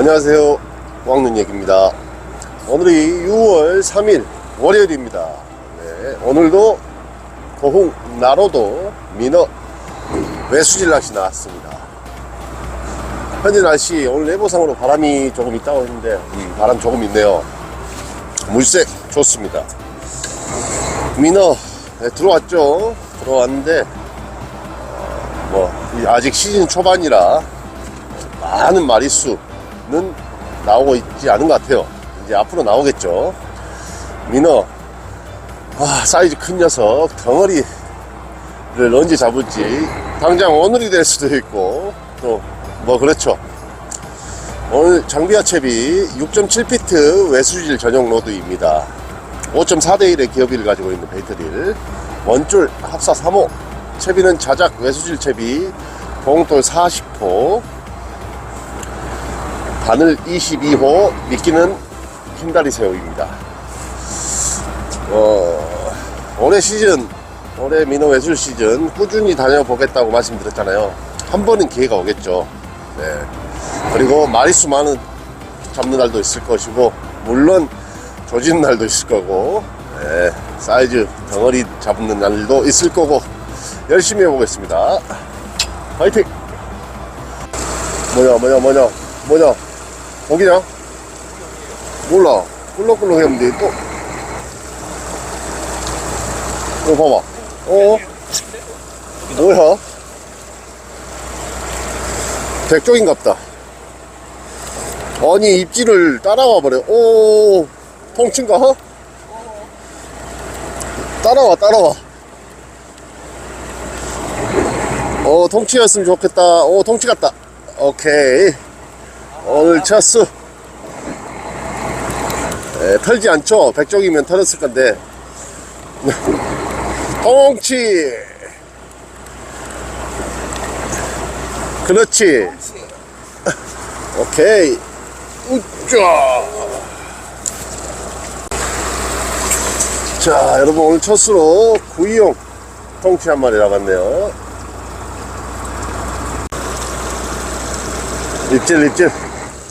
안녕하세요. 왕눈얘기입니다. 오늘이 6월 3일 월요일입니다. 네, 오늘도 고흥 나로도 민어 외수질 낚시 나왔습니다. 현재 날씨 오늘 내보상으로 바람이 조금 있다고 했는데 음, 바람 조금 있네요. 물색 좋습니다. 민어 네, 들어왔죠. 들어왔는데 어, 뭐 아직 시즌 초반이라 많은 마리수 는 나오고 있지 않은 것 같아요. 이제 앞으로 나오겠죠. 민어, 아, 사이즈 큰 녀석, 덩어리를 언제 잡을지, 당장 오늘이 될 수도 있고, 또, 뭐, 그렇죠. 오늘 장비와 채비 6.7피트 외수질 전용 로드입니다. 5.4대1의 기어비를 가지고 있는 베이트릴. 원줄 합사 3호. 채비는 자작 외수질 채비, 봉돌 40호. 바늘 22호, 미끼는 흰다리 새우입니다. 어, 올해 시즌, 올해 민어 외술 시즌 꾸준히 다녀보겠다고 말씀드렸잖아요. 한 번은 기회가 오겠죠. 네. 그리고 마리수 많은 잡는 날도 있을 것이고, 물론 조지는 날도 있을 거고, 네. 사이즈 덩어리 잡는 날도 있을 거고, 열심히 해보겠습니다. 화이팅! 뭐냐, 뭐냐, 뭐냐, 뭐냐. 고기냐? 몰라. 꿀렁꿀렁 했는데 또. 어, 봐봐. 어? 뭐야? 백종인갑다. 아니, 입질을 따라와 버려. 오, 통친가? 따라와, 따라와. 어, 통치였으면 좋겠다. 오, 통치 같다. 오케이. 오늘 첫 수. 에, 털지 않죠? 백종이면 털었을 건데. 통치! 그렇지. 오케이. 우짜! 자, 여러분 오늘 첫 수로 구이용 통치 한 마리 나갔네요. 입질, 입질.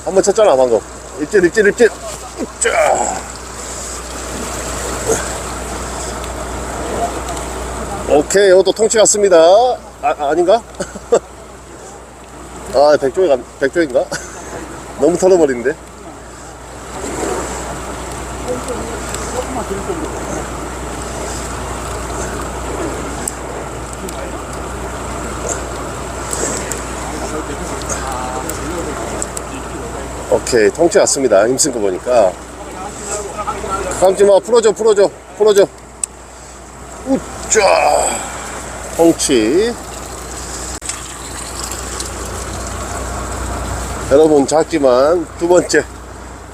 한 번 쳤잖아, 방금. 입질, 입질, 입질. 자. 오케이, 이것도 통치 같습니다. 아, 아닌가? 아, 백종이, 백종인가? 너무 털어버리는데. 오케이, 통치 왔습니다. 힘쓴 거 보니까. 감지 마, 풀어줘, 풀어줘, 풀어줘. 우짜! 통치. 여러분, 작지만 두 번째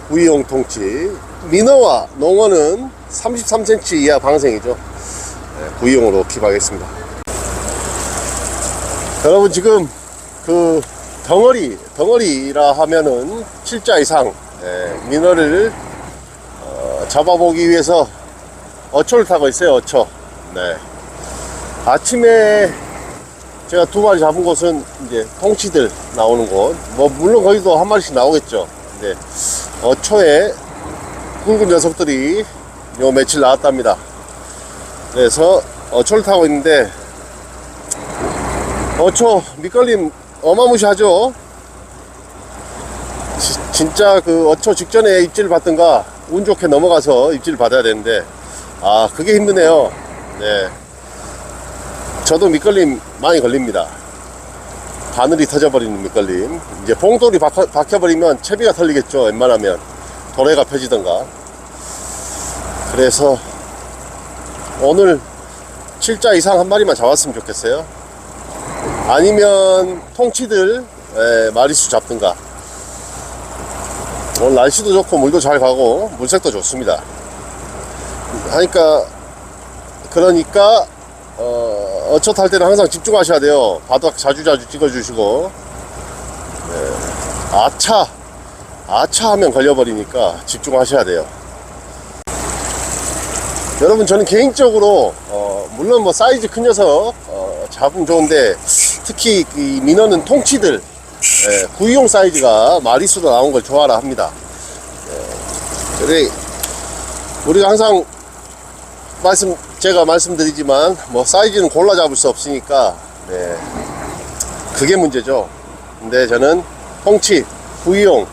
구이용 통치. 민어와 농어는 33cm 이하 방생이죠. 네, 구이용으로 킵하겠습니다. 여러분, 지금 그 덩어리, 덩어리라 하면은 7자 이상 예, 민어를 어, 잡아보기 위해서 어초를 타고 있어요, 어초. 네. 아침에 제가 두 마리 잡은 곳은 이제 통치들 나오는 곳. 뭐, 물론 거기도 한 마리씩 나오겠죠. 근데 어초에 굵은 녀석들이 요 며칠 나왔답니다. 그래서 어초를 타고 있는데 어초 밑걸림 어마무시하죠. 지- 진짜 그 어초 직전에 입질 받든가 운 좋게 넘어가서 입질 받아야 되는데 아 그게 힘드네요. 네. 저도 밑걸림 많이 걸립니다. 바늘이 터져버리는 밑걸림. 이제 봉돌이 박혀, 박혀버리면 채비가 털리겠죠. 웬만하면 도래가 펴지던가. 그래서 오늘 7자 이상 한 마리만 잡았으면 좋겠어요. 아니면 통치들 에, 마리수 잡든가. 오늘 날씨도 좋고 물도 잘 가고 물색도 좋습니다. 하니까 그러니까 어, 어초 탈 때는 항상 집중하셔야 돼요. 바닥 자주자주 찍어주시고. 네. 아차 아차 하면 걸려버리니까 집중하셔야 돼요. 여러분 저는 개인적으로 어, 물론 뭐 사이즈 큰 녀석 어, 잡으면 좋은데 특히 이 민어는 통치들 예, 구이용 사이즈가 마리수로 나온 걸 좋아라 합니다. 예, 그래 우리가 항상 말씀 제가 말씀드리지만 뭐 사이즈는 골라 잡을 수 없으니까 네, 그게 문제죠. 근데 저는 홍치, 구이용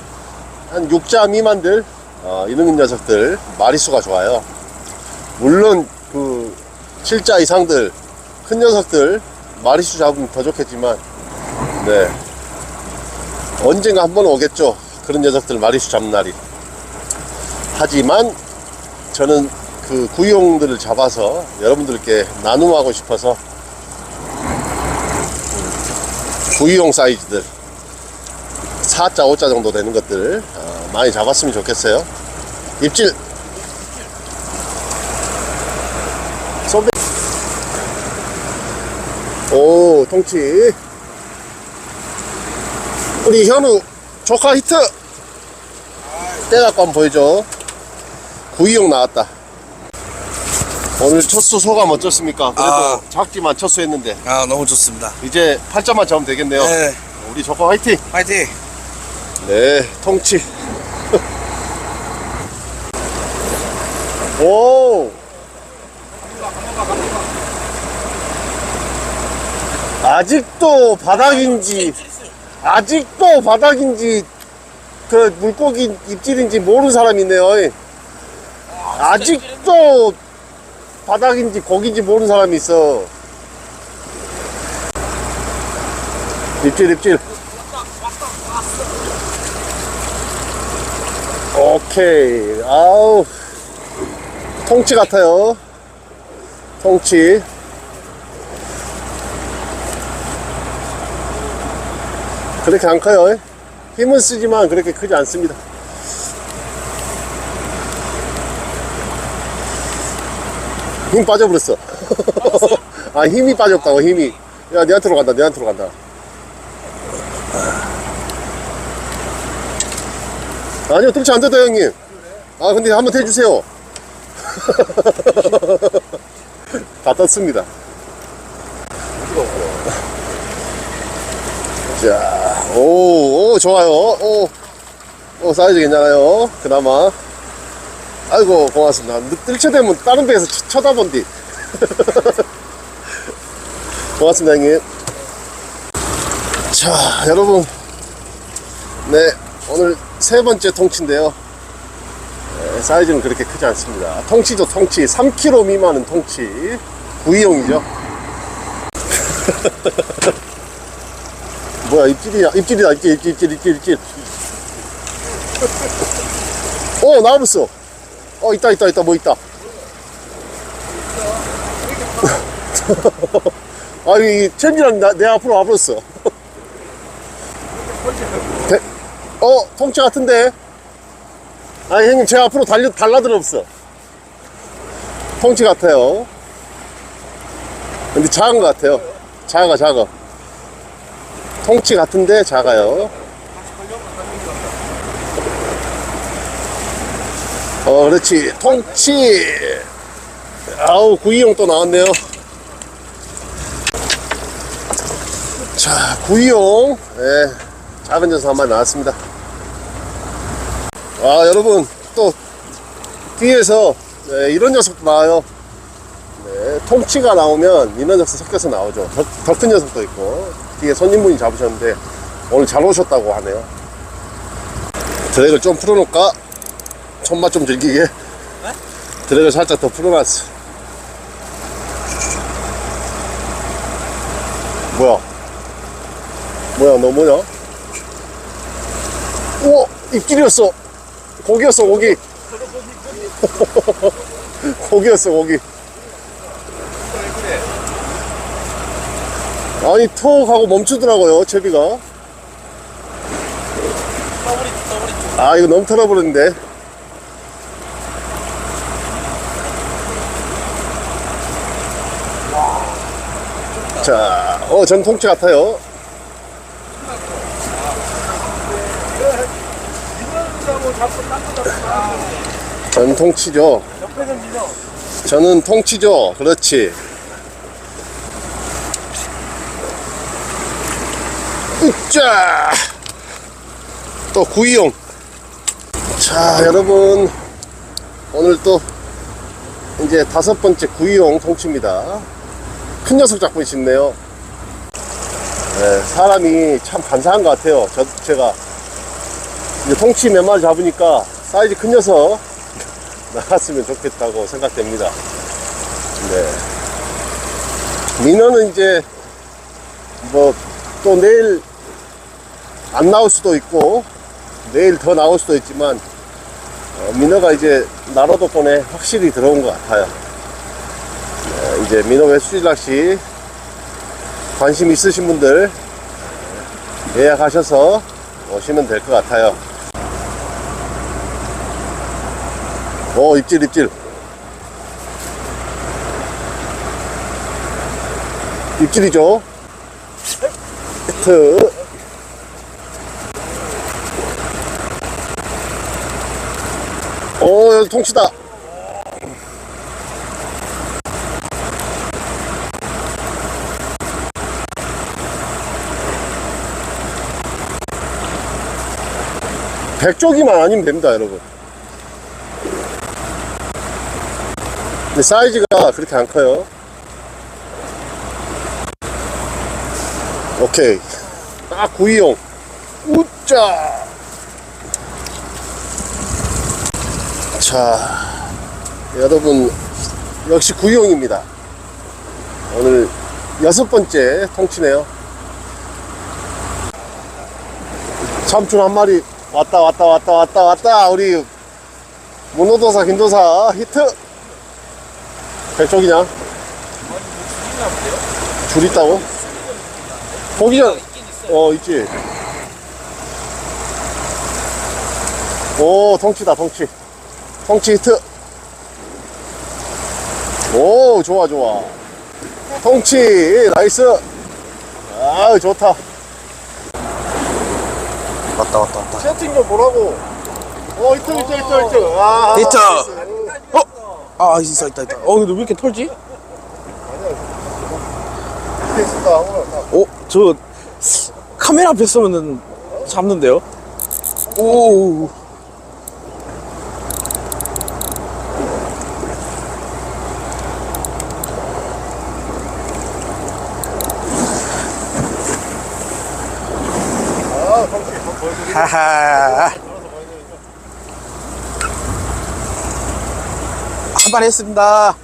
한 6자 미만들 어, 이런 녀석들 마리수가 좋아요. 물론 그 7자 이상들 큰 녀석들 마리수 잡으면 더 좋겠지만 네 언젠가 한번 오겠죠. 그런 녀석들 마리수 잡는 날이. 하지만 저는 그 구이용들을 잡아서 여러분들께 나눔하고 싶어서 구이용 사이즈들 4자 5자 정도 되는 것들 어, 많이 잡았으면 좋겠어요 입질 소매 오 통치. 우리 현우 조카 히트. 떼갖고 한번 보여줘 구이용 나왔다. 오늘 첫수 소감 어떻습니까? 그래도 아. 작지만 첫수 했는데. 아 너무 좋습니다. 이제 8점만 잡으면 되겠네요. 네, 우리 조카 화이팅! 파이팅. 네 통치. 오 아직도 바닥인지 아직도 바닥인지 그 물고기 입질인지 모르는 사람이 있네요. 아직도 바닥인지 고기인지 모르는 사람이 있어. 입질 입질. 오케이. 아우. 통치 같아요. 통치 그렇게 안 커요 힘은 쓰지만 그렇게 크지 않습니다 힘 빠져버렸어 아 힘이 빠졌다고 힘이 야 내한테로 간다 내한테로 간다 아니요, 뜰치 안 돼도 형님. 아, 근데 한번 해주세요. 다 떴습니다. 자, 오, 오, 좋아요. 오, 오, 사이즈 괜찮아요. 그나마. 아이고, 고맙습니다. 뜰채되면 다른 데에서 쳐- 쳐다본디. 고맙습니다, 형님. 자, 여러분. 네, 오늘 세 번째 통치인데요. 네, 사이즈는 그렇게 크지 않습니다. 통치도 통치, 3kg 미만은 통치. 구이용이죠. 뭐야, 입질이야. 입질이다, 입질, 입질, 입질, 입질, 입질. 어, 나와봤어. 어, 있다, 있다, 있다, 뭐 있다. 아, 이 챔지랑 나- 내 앞으로 와버렸어. 대- 어, 통치 같은데? 아니, 형님, 제 앞으로 달려, 달라들었어. 통치 같아요. 근데 작은 것 같아요. 작아, 작아. 통치 같은데 작아요. 어, 그렇지. 통치. 아우, 구이용 또 나왔네요. 자, 구이용. 예, 작은 녀석 한 마리 나왔습니다. 아, 여러분, 또, 뒤에서, 네, 이런 녀석도 나와요. 네, 통치가 나오면 이런 녀석 섞여서 나오죠. 더 큰 녀석도 있고, 뒤에 손님분이 잡으셨는데, 오늘 잘 오셨다고 하네요. 드랙을 좀 풀어놓을까? 손맛 좀 즐기게. 드랙을 살짝 더 풀어놨어. 뭐야? 뭐야, 너 뭐냐? 우와, 입질이었어. 고기였어, 고기. 고기였어, 고기. 아니, 톡 하고 멈추더라고요, 채비가. 아, 이거 너무 털어버렸는데. 자, 어, 전 통치 같아요. 전 통치죠. 저는 통치죠. 그렇지. 으짜! 또 구이용. 자, 여러분. 오늘 또 이제 다섯 번째 구이용 통치입니다. 큰 녀석 잡고 싶네요. 네, 사람이 참 간사한 것 같아요. 저, 제가 이제 통치 몇 마리 잡으니까 사이즈 큰 녀석 나갔으면 좋겠다고 생각됩니다. 네. 민어는 이제 뭐 또 내일 안 나올 수도 있고 내일 더 나올 수도 있지만 어, 민어가 이제 나로도권에 확실히 들어온 것 같아요. 네, 이제 민어 외수질 낚시 관심 있으신 분들 예약하셔서 오시면 될 것 같아요. 오 입질 입질 입질이죠. 히트 오 여기 통치다. 백조기만 아니면 됩니다 여러분. 근데 사이즈가 그렇게 안 커요. 오케이. 딱 구이용. 우짜 자 여러분 역시 구이용입니다 오늘 여섯 번째 통치네요 참춘 한 마리 왔다 왔다 왔다 왔다 왔다 우리 문호도사 김도사 히트 백쪽이냐 줄 있다고? 보기 전, 어, 있지. 오, 통치다, 통치. 통치 히트. 오, 좋아, 좋아. 통치, 나이스. 아유, 좋다. 왔다 왔다 왔다 채팅 좀 보라고. 어, 히트, 히트, 히트, 히트. 아, 히트. 나이스. 아 있어 있다 있다 어 근데 왜 이렇게 털지? 어? 저 카메라 앞에 서면은 잡는데요? 오 아, 하하. 한판 했습니다.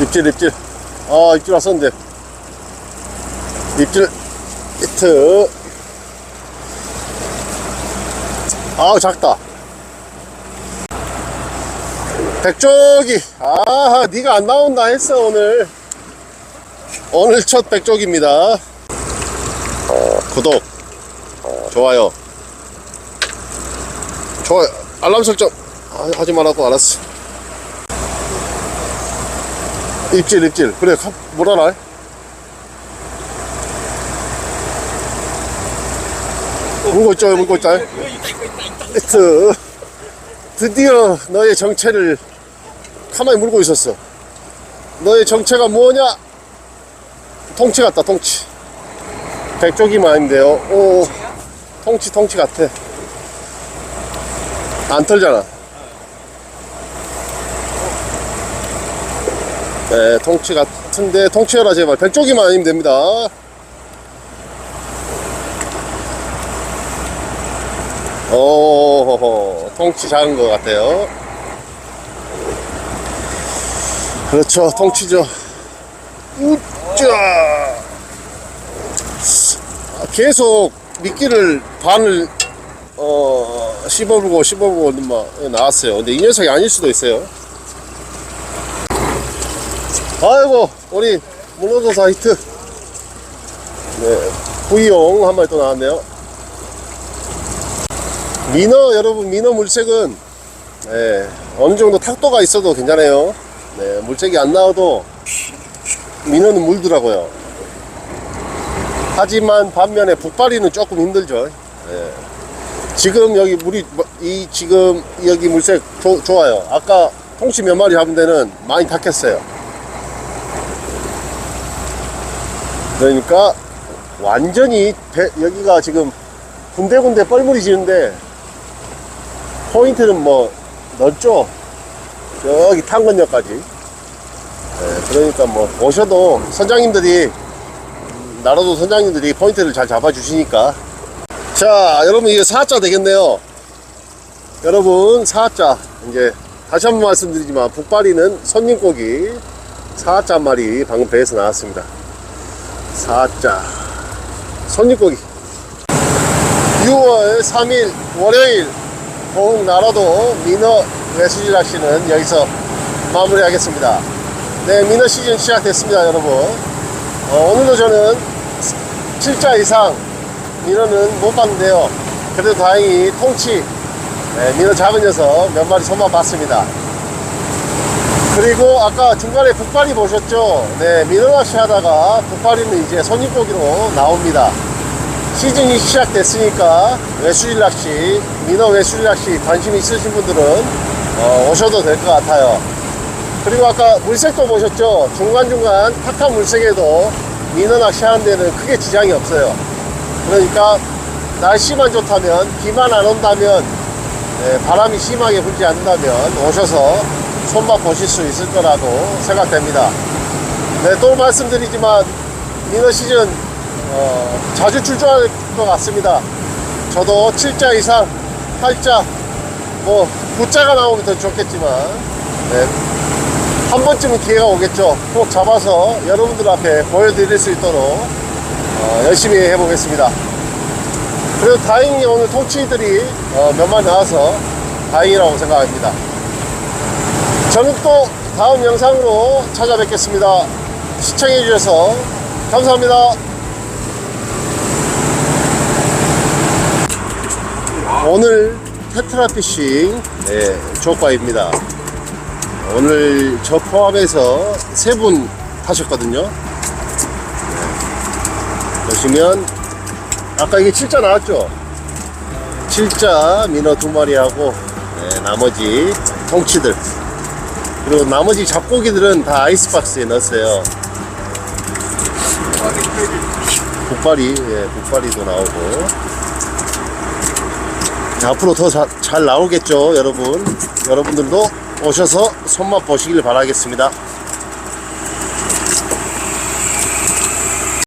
입질 입질. 아 입질 왔었는데. 입질 히트. 아우 작다. 백조기. 아하 니가 안 나온다 했어 오늘 오늘 첫 백조기입니다. 어, 구독 좋아요. 좋아요. 알람 설정 아, 하지 말라고 알았어. 입질 입질. 그래 가- 뭐라나? 물고 있죠 물고 있다 히트 드디어 너의 정체를 가만히 물고 있었어. 너의 정체가 뭐냐 통치 같다 통치 백조기만 아닌데요 오 통치 통치 같아 안 털잖아 네, 통치 같은데 통치해라 제발 백조기만 아니면 됩니다. 오, 통치 작은 것 같아요. 그렇죠, 통치죠. 우짜! 아, 계속 미끼를 반을 어 씹어보고 씹어보고 막 나왔어요. 근데 이 녀석이 아닐 수도 있어요. 아이고 우리 문어도사 히트 네 구이용 한 마리 또 나왔네요 민어 여러분 민어 물색은 네, 어느 정도 탁도가 있어도 괜찮아요 네 물색이 안 나와도 민어는 물더라고요 하지만 반면에 북발이는 조금 힘들죠. 네. 지금 여기 물이 뭐- 이 지금 여기 물색 조- 좋아요. 아까 통치 몇 마리 잡은 데는 많이 탁했어요. 그러니까 완전히 배- 여기가 지금 군데군데 뻘물이 지는데 포인트는 뭐 넓죠? 저기 탄건역까지. 네, 그러니까 뭐 오셔도 선장님들이 나라도 선장님들이 포인트를 잘 잡아주시니까. 자 여러분 이게 4자 되겠네요. 여러분 4자. 이제 다시 한번 말씀드리지만 북발이는 손님고기 4자 한 마리 방금 배에서 나왔습니다. 4자. 손님고기. 6월 3일 월요일 고흥 나라도 민어 외수지 낚시는 여기서 마무리하겠습니다. 네 민어 시즌 시작됐습니다 여러분 어, 오늘도 저는 7자 이상 민어는 못 봤는데요 그래도 다행히 통치 네, 민어 작은 녀석 몇 마리 손만 봤습니다 그리고 아까 중간에 북발이 보셨죠? 네, 민어 낚시 하다가 북발이는 이제 손님고기로 나옵니다. 시즌이 시작됐으니까 외수일 낚시, 민어 외수일 낚시 관심 있으신 분들은 어, 오셔도 될 것 같아요. 그리고 아까 물색도 보셨죠? 중간중간 탁한 물색에도 민어 낚시 하는 데는 크게 지장이 없어요. 그러니까 날씨만 좋다면, 비만 안 온다면, 네, 바람이 심하게 불지 않는다면 오셔서 손맛 보실 수 있을 거라고 생각됩니다. 네, 또 말씀드리지만 민어 시즌 어, 자주 출조할 것 같습니다. 저도 7자 이상, 8자, 뭐 9자가 나오면 더 좋겠지만 네, 한 번쯤은 기회가 오겠죠. 꼭 잡아서 여러분들 앞에 보여드릴 수 있도록 어, 열심히 해보겠습니다. 그래도 다행히 오늘 통치들이 어, 몇 마리 나와서 다행이라고 생각합니다. 저는 또 다음 영상으로 찾아뵙겠습니다. 시청해주셔서 감사합니다. 오늘 테트라피싱 네, 조과입니다. 오늘 저 포함해서 세 분 타셨거든요. 네. 보시면 아까 이게 7자 나왔죠? 7자 민어 두 마리하고 네, 나머지 통치들 그리고 나머지 잡고기들은 다 아이스박스에 넣었어요. 북발이, 예, 북발이도 나오고. 자, 앞으로 더 잘 나오겠죠, 여러분. 여러분들도 오셔서 손맛 보시길 바라겠습니다.